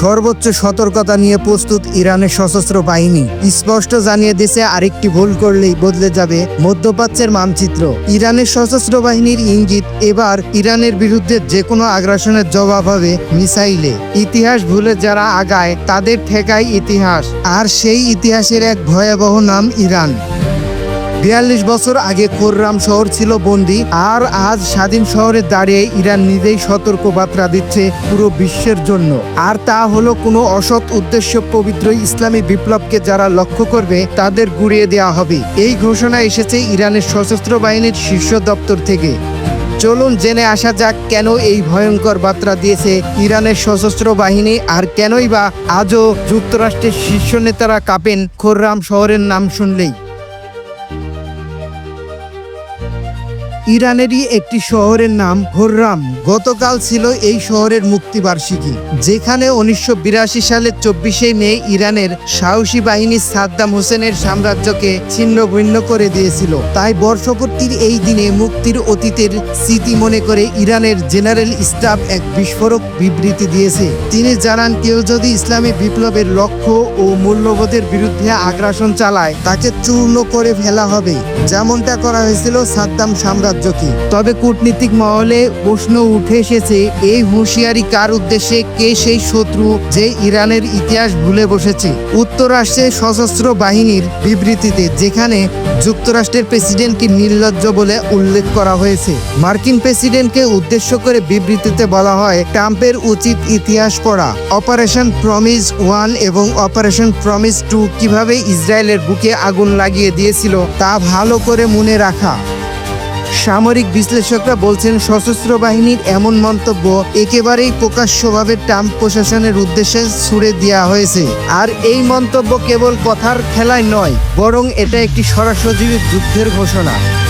সর্বোচ্চ সতর্কতা নিয়ে প্রস্তুত ইরানের সশস্ত্র বাহিনী। স্পষ্ট জানিয়ে দিয়েছে, আরেকটি ভুল করলেই বদলে যাবে মধ্যপ্রাচ্যের মানচিত্র। ইরানের সশস্ত্র বাহিনীর ইঙ্গিত, এবার ইরানের বিরুদ্ধে যে কোনো আগ্রাসনের জবাব হবে মিসাইলে। ইতিহাস ভুলে যারা আগায়, তাদের ঠেকায় ইতিহাস। আর সেই ইতিহাসের এক ভয়াবহ নাম ইরান। বিয়াল্লিশ বছর আগে খোররাম শহর ছিল বন্দি, আর আজ স্বাধীন শহরে দাঁড়িয়ে ইরান নিজেই সতর্ক বার্তা দিচ্ছে পুরো বিশ্বের জন্য। আর তা হলো কোনো অসৎ উদ্দেশ্য পবিত্র ইসলামী বিপ্লবকে যারা লক্ষ্য করবে, তাদের গুড়িয়ে দেওয়া হবে। এই ঘোষণা এসেছে ইরানের সশস্ত্র বাহিনীর শীর্ষ দপ্তর থেকে। চলুন জেনে আসা যাক কেন এই ভয়ঙ্কর বার্তা দিয়েছে ইরানের সশস্ত্র বাহিনী, আর কেনই বা আজও যুক্তরাষ্ট্রের শীর্ষ নেতারা কাঁপেন খোররাম শহরের নাম শুনলেই। ইরানেরই একটি শহরের নাম হোররাম গতকাল ছিল এই শহরের মুক্তিবার্ষিকী, যেখানে উনিশশো সালের চব্বিশে মে ইরানের সাহসী বাহিনী সাদ্দাম হোসেনের সাম্রাজ্যকে ছিন্ন ভিন্ন করে দিয়েছিল। তাই বর্ষপূর্তির এই দিনে মুক্তির অতীতের স্মৃতি মনে করে ইরানের জেনারেল স্টাফ এক বিস্ফোরক বিবৃতি দিয়েছে। তিনি জানান, কেউ যদি ইসলামী বিপ্লবের লক্ষ্য ও মূল্যবোধের বিরুদ্ধে আগ্রাসন চালায়, তাকে চূর্ণ করে ফেলা হবে। যেমনটা করা হয়েছিল সাদ্দাম সাম্রাজ্যকে তবে কূটনীতিক মহলে প্রশ্ন উঠে এসেছে, এই হুঁশিয়ারি কার উদ্দেশ্যে কে সেই শত্রু যে ইরানের ইতিহাস ভুলে বসেছে? উত্তরাষ্ট্রের সশস্ত্র বাহিনীর বিবৃতিতে, যেখানে যুক্তরাষ্ট্রের প্রেসিডেন্টকে নির্লজ্জ বলে উল্লেখ করা হয়েছে। মার্কিন প্রেসিডেন্টকে উদ্দেশ্য করে বিবৃতিতে বলা হয়, ট্রাম্পের উচিত ইতিহাস পড়া, অপারেশন প্রমিস ওয়ান এবং অপারেশন প্রমিস টু কীভাবে ইসরায়েলের বুকে আগুন লাগিয়ে দিয়েছিল তা ভালো করে মনে রাখা। সামরিক বিশ্লেষকরা বলছেন সশস্ত্র বাহিনীর এমন মন্তব্য একেবারেই প্রকাশ্যভাবে ট্রাম্প প্রশাসনের উদ্দেশ্যে ছুড়ে দেওয়া হয়েছে। আর এই মন্তব্য কেবল কথার খেলায় নয়, বরং এটা একটি সরাসরি যুদ্ধের ঘোষণা।